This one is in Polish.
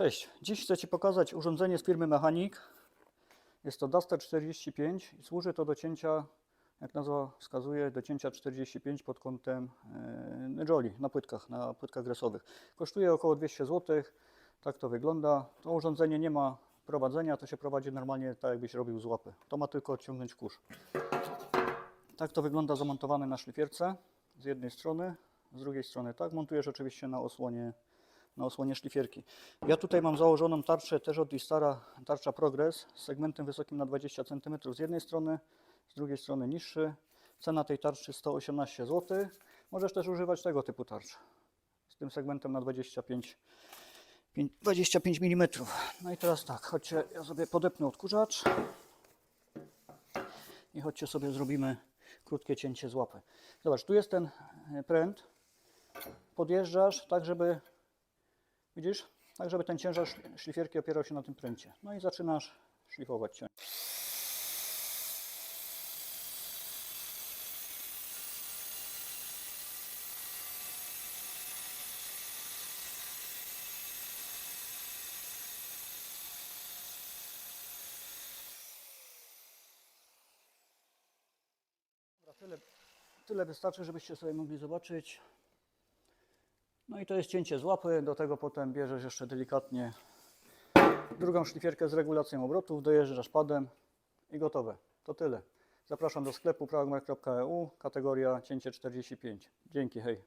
Cześć, dziś chcę Ci pokazać urządzenie z firmy Mechanik. Jest to Duster 45 i służy to do cięcia, jak nazwa wskazuje, do cięcia 45 pod kątem e, joli na płytkach, na płytkach gresowych. Kosztuje około 200 zł, tak to wygląda. To urządzenie nie ma prowadzenia, to się prowadzi normalnie tak jakbyś robił z łapy. To ma tylko odciągnąć kurz. Tak to wygląda zamontowane na szlifierce z jednej strony, z drugiej strony tak. Montujesz oczywiście na osłonie na osłonie szlifierki. Ja tutaj mam założoną tarczę też od Istara, tarcza Progress z segmentem wysokim na 20 cm z jednej strony, z drugiej strony niższy. Cena tej tarczy 118 zł. Możesz też używać tego typu tarcz z tym segmentem na 25 pięć- 25 mm. No i teraz tak, chodźcie, ja sobie podepnę odkurzacz i chodźcie sobie zrobimy krótkie cięcie z łapy. Zobacz, tu jest ten e, pręt. Podjeżdżasz tak, żeby Widzisz? Tak, żeby ten ciężar szli- szlifierki opierał się na tym pręcie. No i zaczynasz szlifować cię. Tyle, tyle wystarczy, żebyście sobie mogli zobaczyć. No i to jest cięcie z łapy, do tego potem bierzesz jeszcze delikatnie drugą szlifierkę z regulacją obrotów, dojeżdżasz padem i gotowe. To tyle. Zapraszam do sklepu pragmark.eu, kategoria cięcie 45. Dzięki, hej.